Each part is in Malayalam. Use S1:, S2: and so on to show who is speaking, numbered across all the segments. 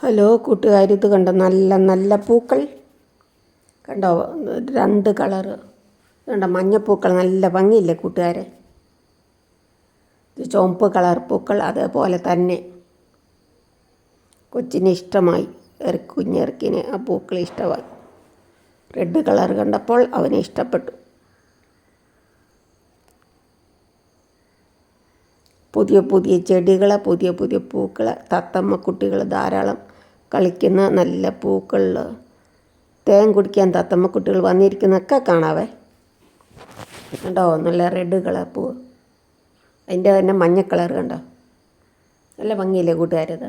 S1: ഹലോ കൂട്ടുകാർ ഇത് കണ്ടോ? നല്ല നല്ല പൂക്കൾ. കണ്ടോ? രണ്ട് കളറ് കണ്ടോ? മഞ്ഞപ്പൂക്കൾ നല്ല ഭംഗിയില്ലേ കൂട്ടുകാരെ? ചുവപ്പ് കളർ പൂക്കൾ അതേപോലെ തന്നെ. കൊച്ചിന് ഇഷ്ടമായി. ഇറക്കി കുഞ്ഞിറക്കിന് ആ പൂക്കൾ ഇഷ്ടമായി. റെഡ് കളർ കണ്ടപ്പോൾ അവന് ഇഷ്ടപ്പെട്ടു. പുതിയ പുതിയ ചെടികൾ പുതിയ പുതിയ പൂക്കൾ തത്തമ്മ കുട്ടികൾ ധാരാളം. കളിക്കുന്ന നല്ല പൂക്കളിൽ തേൻ കുടിക്കാൻ തത്തമ്മ കുട്ടികൾ വന്നിരിക്കുന്നൊക്കെ കാണാവേ. കണ്ടോ? നല്ല റെഡ് കളർ പൂ. അതിന്റെ തന്നെ മഞ്ഞ കളർ കണ്ടോ? നല്ല ഭംഗിയില്ലേ കൂട്ടുകാരത്?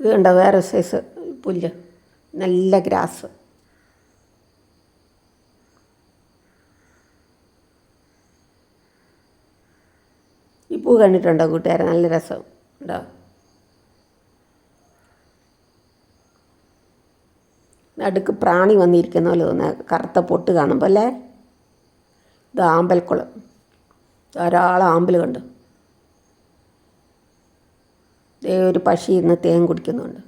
S1: ഇത് കണ്ടോ? വേറെ സൈസ് പുല്ല്. നല്ല ഗ്രാസ്. ഈ പൂ കണ്ടിട്ടുണ്ടോ കൂട്ടുകാരെ? നല്ല രസം ഉണ്ടോ? നടുക്ക് പ്രാണി വന്നിരിക്കുന്ന പോലെ തോന്നുന്ന കറുത്ത പൊട്ട് കാണുമ്പോൾ അല്ലേ? ഇത് ആമ്പൽക്കുളം. ധാരാളം ആമ്പൽ കണ്ടു. ദേ ഒരു പക്ഷി ഇന്ന് തേൻ കുടിക്കുന്നുണ്ട്.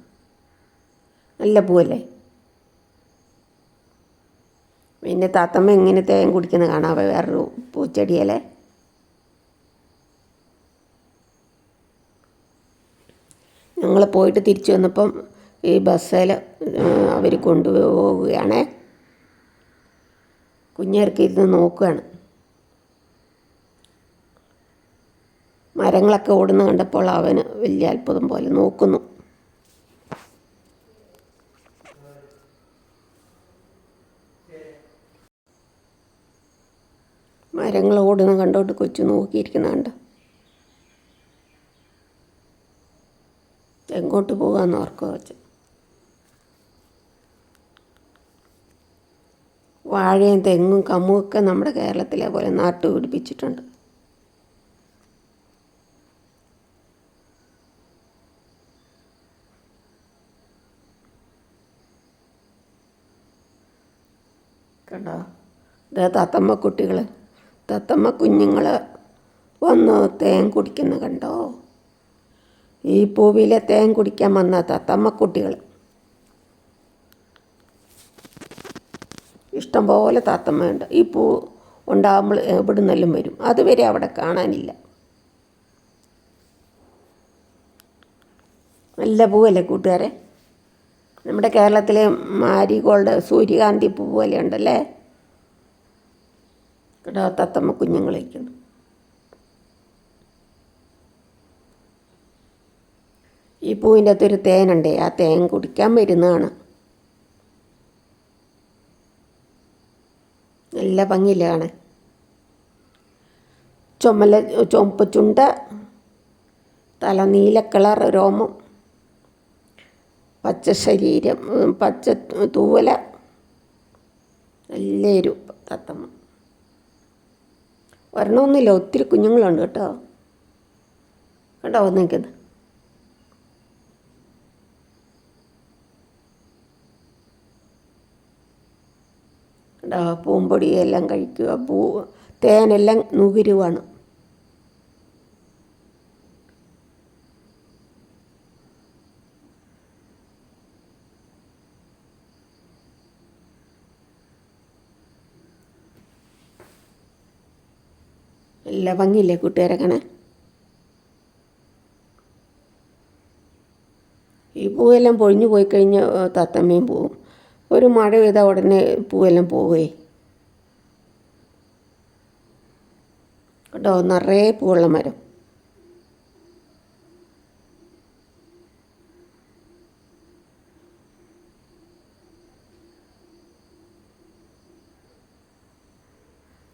S1: നല്ല പൂവല്ലേ? പിന്നെ താത്തമ്മ ഇങ്ങനെ തേൻ കുടിക്കുന്ന കാണാം വേറൊരു പൂച്ചെടിയല്ലേ ഞങ്ങൾ പോയിട്ട് തിരിച്ചു വന്നപ്പം ഈ ബസ്സിൽ അവർ കൊണ്ടുപോവുകയാണേ. കുഞ്ഞേർക്ക് ഇരുന്ന് നോക്കുകയാണ്. മരങ്ങളൊക്കെ ഓടുന്ന കണ്ടപ്പോൾ അവന് വലിയ അത്ഭുതം പോലെ നോക്കുന്നു. മരങ്ങൾ ഓടുന്ന കണ്ടോട്ട് കൊച്ചു നോക്കിയിരിക്കുന്ന എങ്ങോട്ട് പോകാമെന്ന് ഓർക്കുക വെച്ച് വാഴയും തെങ്ങും കമ്മുമൊക്കെ നമ്മുടെ കേരളത്തിലെ പോലെ നാട്ടു പിടിപ്പിച്ചിട്ടുണ്ട്. കണ്ടോ? ഇത് തത്തമ്മ കുട്ടികൾ തത്തമ്മ കുഞ്ഞുങ്ങൾ വന്ന് തേൻ കുടിക്കുന്ന കണ്ടോ? ഈ പൂവിലെ തേൻ കുടിക്കാൻ വന്ന തത്തമ്മക്കുട്ടികൾ ഇഷ്ടംപോലെ തത്തമ്മയുണ്ട്. ഈ പൂ ഉണ്ടാകുമ്പോൾ എവിടെ നിന്നെല്ലാം വരും? അതുവരെ അവിടെ കാണാനില്ല. നല്ല പൂവല്ലേ കൂട്ടുകാരെ? നമ്മുടെ കേരളത്തിലെ മാരിഗോൾഡ് സൂര്യകാന്തി പൂ പോലെ ഉണ്ടല്ലേ? കേട്ടോ തത്തമ്മ കുഞ്ഞുങ്ങളിരിക്കുന്നു ഈ പൂവിന്റെ അകത്തൊരു തേനുണ്ട്. ആ തേൻ കുടിക്കാൻ വരുന്നതാണ്. നല്ല ഭംഗിയില്ല കാണാൻ? ചുമല ചുമപ്പ് ചുണ്ട തല നീല കളർ രോമം പച്ച ശരീരം പച്ച തൂവല നല്ലൊരു തത്തമ്മ. വരണമൊന്നുമില്ല ഒത്തിരി കുഞ്ഞുങ്ങളുണ്ട് കേട്ടോ. കേട്ടോ വന്ന് പൂമ്പൊടിയെല്ലാം കഴിക്കുക. പൂ തേനെല്ലാം നുകരുവാണ്. നല്ല ഭംഗിയില്ലേ കൂട്ടുകാരെ ഈ പൂവെല്ലാം പൊഴിഞ്ഞു പോയി കഴിഞ്ഞാൽ തത്തമ്മയും പോവും. ഒരു മഴ പെയ്താൽ ഉടനെ പൂവെല്ലാം പോവേ. കേട്ടോ നിറയെ പൂവുള്ള മരം.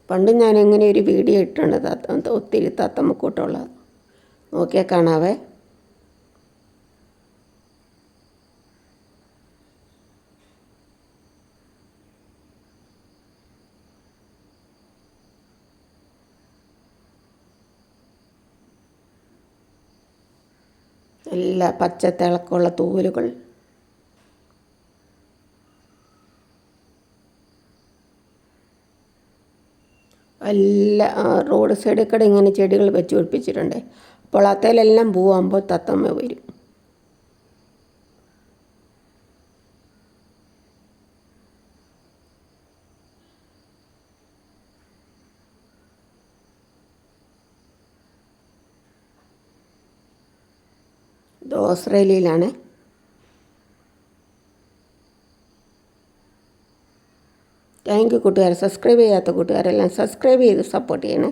S1: പണ്ട് ഞാൻ എങ്ങനെ ഒരു വീഡിയോ ഇട്ടുണ്ട് ഒത്തിരി തത്തമ്മക്കൂട്ടുള്ളത് നോക്കിയാൽ കാണാവേ. നല്ല പച്ച തിളക്കമുള്ള തൂവലുകൾ. എല്ലാ റോഡ് സൈഡിൽ കൂടെ ഇങ്ങനെ ചെടികൾ വെച്ച് പിടിപ്പിച്ചിട്ടുണ്ട്. അപ്പോൾ അത്തേലെല്ലാം പൂവാകുമ്പോൾ തത്തമ്മ വരും. ഇത് ഓസ്ട്രേലിയയിലാണ്. താങ്ക് യു കൂട്ടുകാർ സബ്സ്ക്രൈബ് ചെയ്യാത്ത കൂട്ടുകാരെല്ലാം സബ്സ്ക്രൈബ് ചെയ്ത് സപ്പോർട്ട് ചെയ്യണേ.